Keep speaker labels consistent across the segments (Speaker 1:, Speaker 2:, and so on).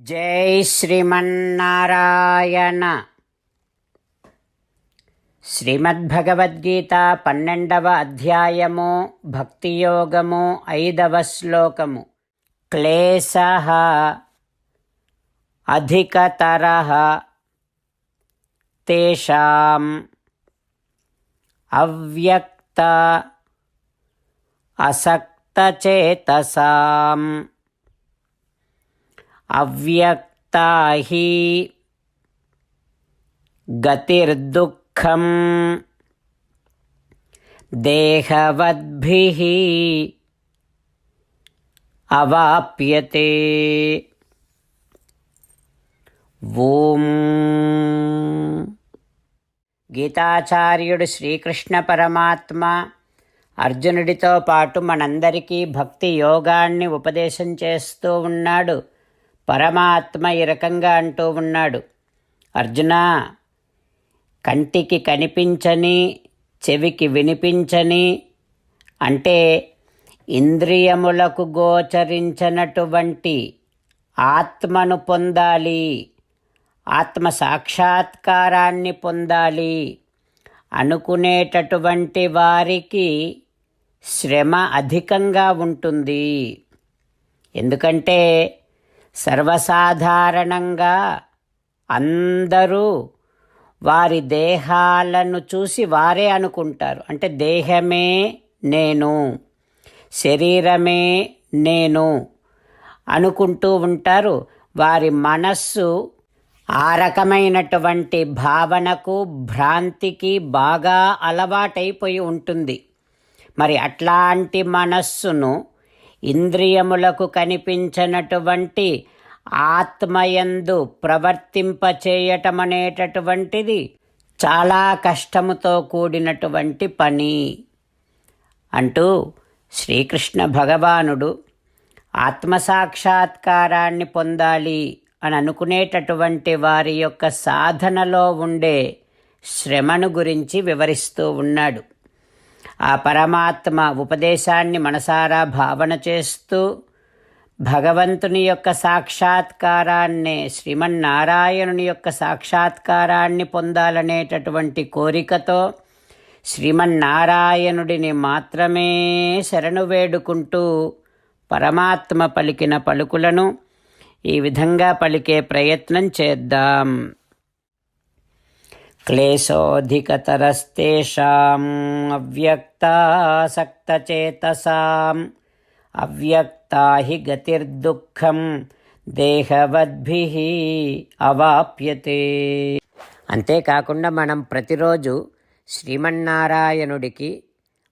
Speaker 1: జై శ్రీమన్నారాయణ. శ్రీమద్భగవద్గీత పన్నెండవ అధ్యాయము భక్తియోగము ఐదవ శ్లోకము. క్లేశ అధికతర తేషాం అవ్యక్త అసక్తచేతసాం అవ్యక్తా హి గతిర్దుఃఖం దేహవద్భి అవాప్యతే. ఓం. గీతాచార్యుడు శ్రీకృష్ణ పరమాత్మ అర్జునుడితో పాటు మనందరికీ భక్తి యోగాన్ని ఉపదేశం చేస్తూ ఉన్నాడు. పరమాత్మ ఈ రకంగా అంటూ ఉన్నాడు. అర్జున కంటికి కనిపించని చెవికి వినిపించని అంటే ఇంద్రియములకు గోచరించినటువంటి ఆత్మను పొందాలి ఆత్మ సాక్షాత్కారాన్ని పొందాలి అనుకునేటటువంటి వారికి శ్రమ అధికంగా ఉంటుంది. ఎందుకంటే సర్వసాధారణంగా అందరూ వారి దేహాలను చూసి వారే అనుకుంటారు. అంటే దేహమే నేను శరీరమే నేను అనుకుంటూ ఉంటారు. వారి మనస్సు ఆ రకమైనటువంటి భావనకు భ్రాంతికి బాగా అలవాటైపోయి ఉంటుంది. మరి అట్లాంటి మనస్సును ఇంద్రియములకు కనిపించినటువంటి ఆత్మయందు ప్రవర్తింపచేయటం అనేటటువంటిది చాలా కష్టముతో కూడినటువంటి పని. అంటూ శ్రీకృష్ణ భగవానుడు ఆత్మసాక్షాత్కారాన్ని పొందాలి అని అనుకునేటటువంటి వారి యొక్క సాధనలో ఉండే శ్రమను గురించి వివరిస్తూ ఉన్నాడు. ఆ పరమాత్మ ఉపదేశాన్ని మనసారా భావన చేస్తూ భగవంతుని యొక్క సాక్షాత్కారాన్ని శ్రీమన్నారాయణుని యొక్క సాక్షాత్కారాన్ని పొందాలనేటటువంటి కోరికతో శ్రీమన్నారాయణుడిని మాత్రమే శరణు వేడుకుంటూ పరమాత్మ పలికిన పలుకులను ఈ విధంగా పలికే ప్రయత్నం చేద్దాం. క్లేశోధికతరస్తేషాం అవ్యక్తాసక్తచేతసాం అవ్యక్తా హి గతిర్దుఃఖం దేహవద్భి అవాప్యతే అంతేకాకుండా మనం ప్రతిరోజు శ్రీమన్నారాయణుడికి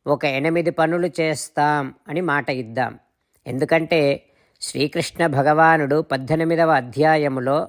Speaker 1: ఒక ఎనిమిది పనులు చేస్తాం అని మాట ఇద్దాం. ఎందుకంటే శ్రీకృష్ణ భగవానుడు పద్దెనిమిదవ అధ్యాయములో